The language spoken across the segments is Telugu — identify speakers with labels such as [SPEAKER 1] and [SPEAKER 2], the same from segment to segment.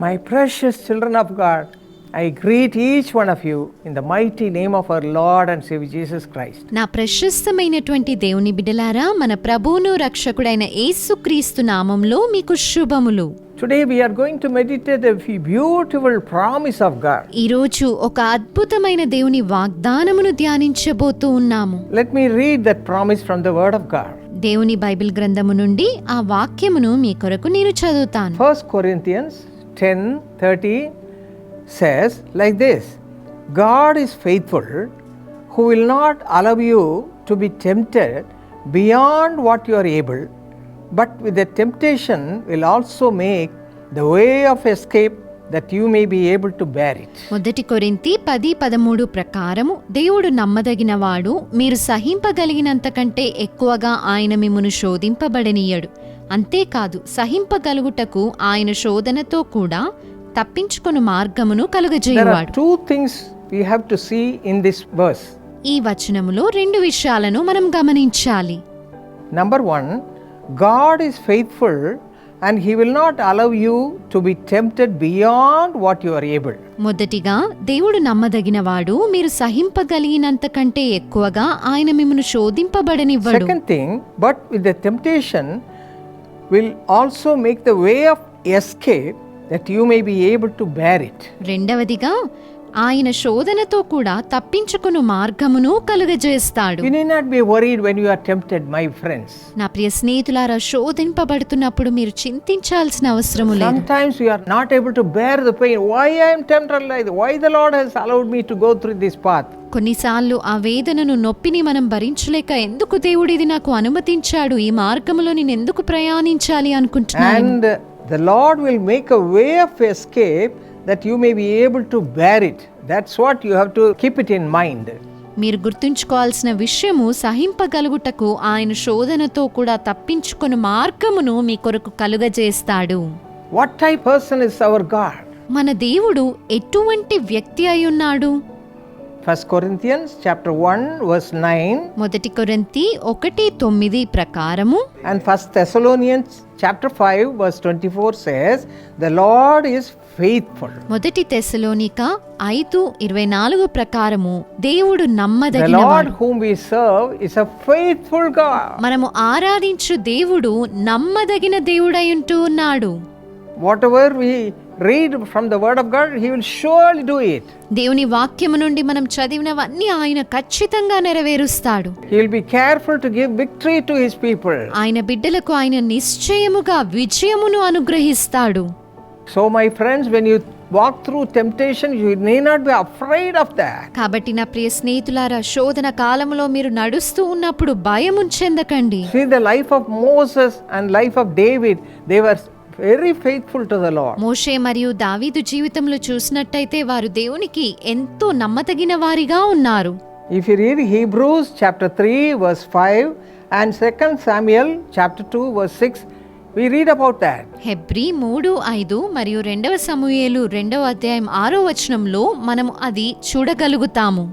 [SPEAKER 1] My precious children of God, I greet each one of you in the mighty name of our Lord and Savior Jesus Christ.
[SPEAKER 2] నా ప్రశస్తమైనటువంటి దేవుని బిడ్డలారా మన ప్రభువును రక్షకుడైన యేసుక్రీస్తు నామములో మీకు శుభములు.
[SPEAKER 1] Today we are going to meditate the beautiful promise of God.
[SPEAKER 2] ఈ రోజు ఒక అద్భుతమైన దేవుని వాగ్దానమును ధ్యానించబోతూ ఉన్నాము.
[SPEAKER 1] Let me read that promise from the word of God.
[SPEAKER 2] దేవుని బైబిల్ గ్రంథము నుండి ఆ వాక్యమును మీ కొరకు నేను చదువుతాను.
[SPEAKER 1] 1 Corinthians 10 30 says like this God is faithful, who will not allow you to be tempted beyond what you are able, but with the temptation will also make the way of escape that you may be able to bear it
[SPEAKER 2] మొదటి కొరింతి పది పదమూడు ప్రకారము దేవుడు నమ్మదగిన వాడు మీరు సహింపగలిగినంత కంటే ఎక్కువగా ఆయన మిమ్మను శోధింపబడనీయడు అంతేకాదు సహింపగలుగుటకు ఆయన శోధనతో కూడా తప్పించుకుని మార్గమును కలుగజేయవాడు. ఈ వచనములో రెండు విషయాలను మనం గమనించాలి.
[SPEAKER 1] Number one God is faithful and he will not allow to be tempted beyond what you are able
[SPEAKER 2] మొదటిగా దేవుడు నమ్మదగిన వాడు మీరు సహింపగలిగినంత కంటే ఎక్కువగా ఆయన మిమ్మల్ని శోధింపబడనివ్వడు.
[SPEAKER 1] Second thing but with the temptation will also make the way of escape that you may be able to bear it.
[SPEAKER 2] రెండవదిగా ఆయన శోధనతో కూడా తప్పించుకును మార్గమును కలుగజేస్తాడు. నా ప్రియ స్నేహితులారా శోధింపబడుతున్నప్పుడు మీరు చింతించాల్సిన అవసరం లేదు. కొన్నిసార్లు ఆ వేదనను నొప్పిని మనం భరించలేక ఎందుకు దేవుడు ఇది నాకు అనుమతించాడు? ఈ మార్గంలో నేను ఎందుకు ప్రయాణించాలి అనుకుంటున్నాను?
[SPEAKER 1] And the Lord will make a way of escape that you may be able to bear it that's what you have to keep it in mind
[SPEAKER 2] మీరు గుర్తుంచుకోవాల్సిన విషయము సహింపగలుగుటకు ఆయన శోధనతో కూడా తప్పించుకొని మార్గమును మీ కొరకు కలుగజేస్తాడు.
[SPEAKER 1] What type person is our God
[SPEAKER 2] మన దేవుడు ఎటువంటి వ్యక్తి అయి ఉన్నాడు?
[SPEAKER 1] 1 Corinthians chapter 1 verse 9
[SPEAKER 2] మొదటి కొరింతి ఒకటి తొమ్మిది ప్రకారము
[SPEAKER 1] and 1 Thessalonians chapter 5 verse 24 says the Lord is faithful.
[SPEAKER 2] మొదటి తెసలోనిక ఐదు ఇరవై నాలుగు ప్రకారము దేవుడు
[SPEAKER 1] The Lord
[SPEAKER 2] నమ్మదగినవాడు
[SPEAKER 1] whom we serve is a faithful God.
[SPEAKER 2] మనము ఆరాధించు దేవుడు నమ్మదగిన దేవుడై ఉంటూ ఉన్నాడు
[SPEAKER 1] Whatever we read from the word of God he will surely do it.
[SPEAKER 2] దేవుని వాక్యము నుండి మనం చదివినవన్నీ ఆయన ఖచ్చితంగా నెరవేరుస్తాడు
[SPEAKER 1] He will be careful to give victory to his people.
[SPEAKER 2] ఆయన బిడ్డలకు ఆయన నిశ్చయముగా విజయమును అనుగ్రహిస్తాడు
[SPEAKER 1] So my friends when you walk through temptation you need not be afraid of that.
[SPEAKER 2] కాబట్టి నా ప్రియ స్నేహితులారా శోధన కాలంలో మీరు నడుస్తూ ఉన్నప్పుడు భయము చెందకండి
[SPEAKER 1] See the life of Moses and life of David they were very faithful to
[SPEAKER 2] మోషే మరియు దావీదు జీవితంలో చూసినట్టయితే వారు దేవునికి ఎంతో నమ్మదగిన వారిగా ఉన్నారు.
[SPEAKER 1] If you read Hebrews chapter 3 verse 5 and second Samuel chapter 2 verse 6 we read about that
[SPEAKER 2] హెబ్రి 3 5 మరియు రెండవ సమూయేలు రెండవ అధ్యాయం ఆరో వచనంలో మనం అది చూడగలుగుతాము.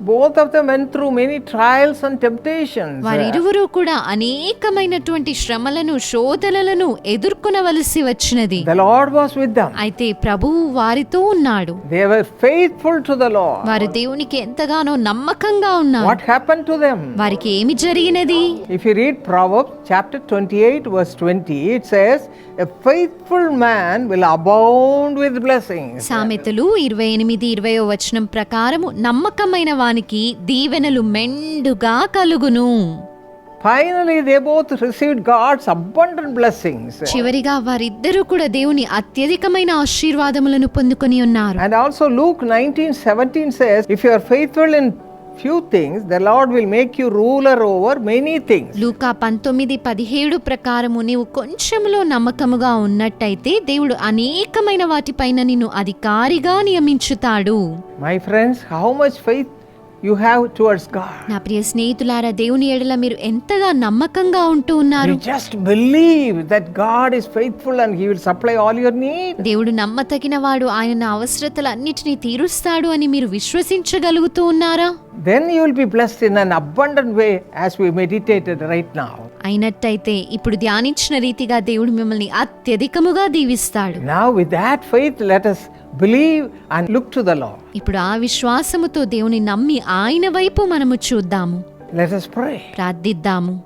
[SPEAKER 1] Both of them went through many trials and temptations.
[SPEAKER 2] వారిరువురు కూడా అనేకమైనటువంటి శ్రమలను శోధనలను ఎదుర్కొనవలసి వచ్చినది
[SPEAKER 1] The Lord was with them.
[SPEAKER 2] అయితే ప్రభువు వారితో ఉన్నాడు
[SPEAKER 1] They were faithful to the Lord.
[SPEAKER 2] వారు దేవునికి ఎంతగానో నమ్మకంగా ఉన్నారు
[SPEAKER 1] What happened to them?
[SPEAKER 2] వారికి ఏమి జరిగినది
[SPEAKER 1] If you read Proverbs chapter 28 verse 20 it says a faithful man will abound with blessings.
[SPEAKER 2] సామెతలు ఇరవై ఎనిమిది ఇరవయో వచనం ప్రకారము నమ్మకమైన వానికి దీవెనలు మెండుగా కలుగును
[SPEAKER 1] Finally they both received God's abundant blessings.
[SPEAKER 2] చివరిగా వారిద్దరూ కూడా దేవుని అత్యధికమైన ఆశీర్వాదములను పొందుకొని ఉన్నారు
[SPEAKER 1] And also Luke 19:17 says if you are faithful in few things the Lord will make you ruler over many things.
[SPEAKER 2] లూకా పంతొమ్మిది పదిహేడు ప్రకారము నీవు కొంచెములో నమ్మకముగా ఉన్నట్టయితే దేవుడు అనేకమైన వాటిపైన నిన్ను అధికారిగా నియమించుతాడు
[SPEAKER 1] My friends how much faith you have towards God.
[SPEAKER 2] నా ప్రియ స్నేహితులారా దేవుని ఎడల మీరు ఎంతగా నమ్మకంగా ఉంటూ ఉన్నారు
[SPEAKER 1] You just believe that God is faithful and He will supply all your needs.
[SPEAKER 2] దేవుడు నమ్మతగిన వాడు ఆయన నా అవసరతలన్నిటినీ తీరుస్తాడు అని మీరు విశ్వసించగలుగుతూ ఉన్నారా
[SPEAKER 1] then you be blessed in an abundant way as we meditated right now
[SPEAKER 2] అయినట్టయితే ఇప్పుడు ధ్యానించిన రీతిగా దేవుడు మిమ్మల్ని అత్యధికముగా దీవిస్తాడు.
[SPEAKER 1] Now with that faith let believe and look to the
[SPEAKER 2] ఇప్పుడు ఆ విశ్వాసముతో దేవుని నమ్మి ఆయన వైపు మనము చూద్దాము.
[SPEAKER 1] లెట్ us
[SPEAKER 2] ప్రార్థిద్దాము.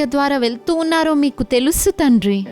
[SPEAKER 2] ద్వారా వెళ్తూ ఉన్నారో మీకు తెలుసు తండ్రి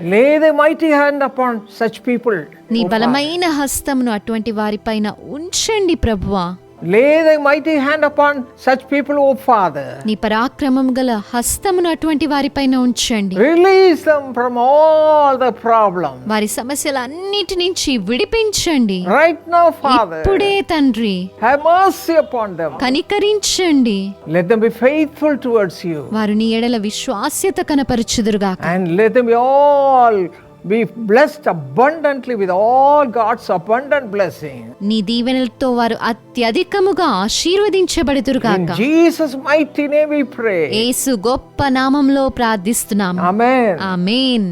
[SPEAKER 1] people.
[SPEAKER 2] నీ. బలమైన హస్తమును అటువంటి వారిపైన ఉంచండి ప్రభువా
[SPEAKER 1] Lay the mighty hand upon such people, O Father.
[SPEAKER 2] నీ పరాక్రమం గల హస్తమును అటువంటి వారిపైన ఉంచండి
[SPEAKER 1] Release them from all the problems.
[SPEAKER 2] వారి సమస్యల అన్నిటి నుంచి విడిపించండి
[SPEAKER 1] Right now, Father.
[SPEAKER 2] ఇప్పుడే తండ్రి
[SPEAKER 1] Have mercy upon them.
[SPEAKER 2] కనికరించండి
[SPEAKER 1] Let them be faithful towards you.
[SPEAKER 2] వారు నీ ఎడల విశ్వాస్యత కనపరచుదురుగాక
[SPEAKER 1] And let them be all be blessed abundantly with all God's abundant blessing.
[SPEAKER 2] నీ దీవెనలతో వారు అత్యధికముగా
[SPEAKER 1] In
[SPEAKER 2] ఆశీర్వదించబడుదురుగాక
[SPEAKER 1] Jesus' mighty name we pray.
[SPEAKER 2] యేసు గొప్ప నామంలో ప్రార్థిస్తున్నాము
[SPEAKER 1] Amen.
[SPEAKER 2] ఆమేన్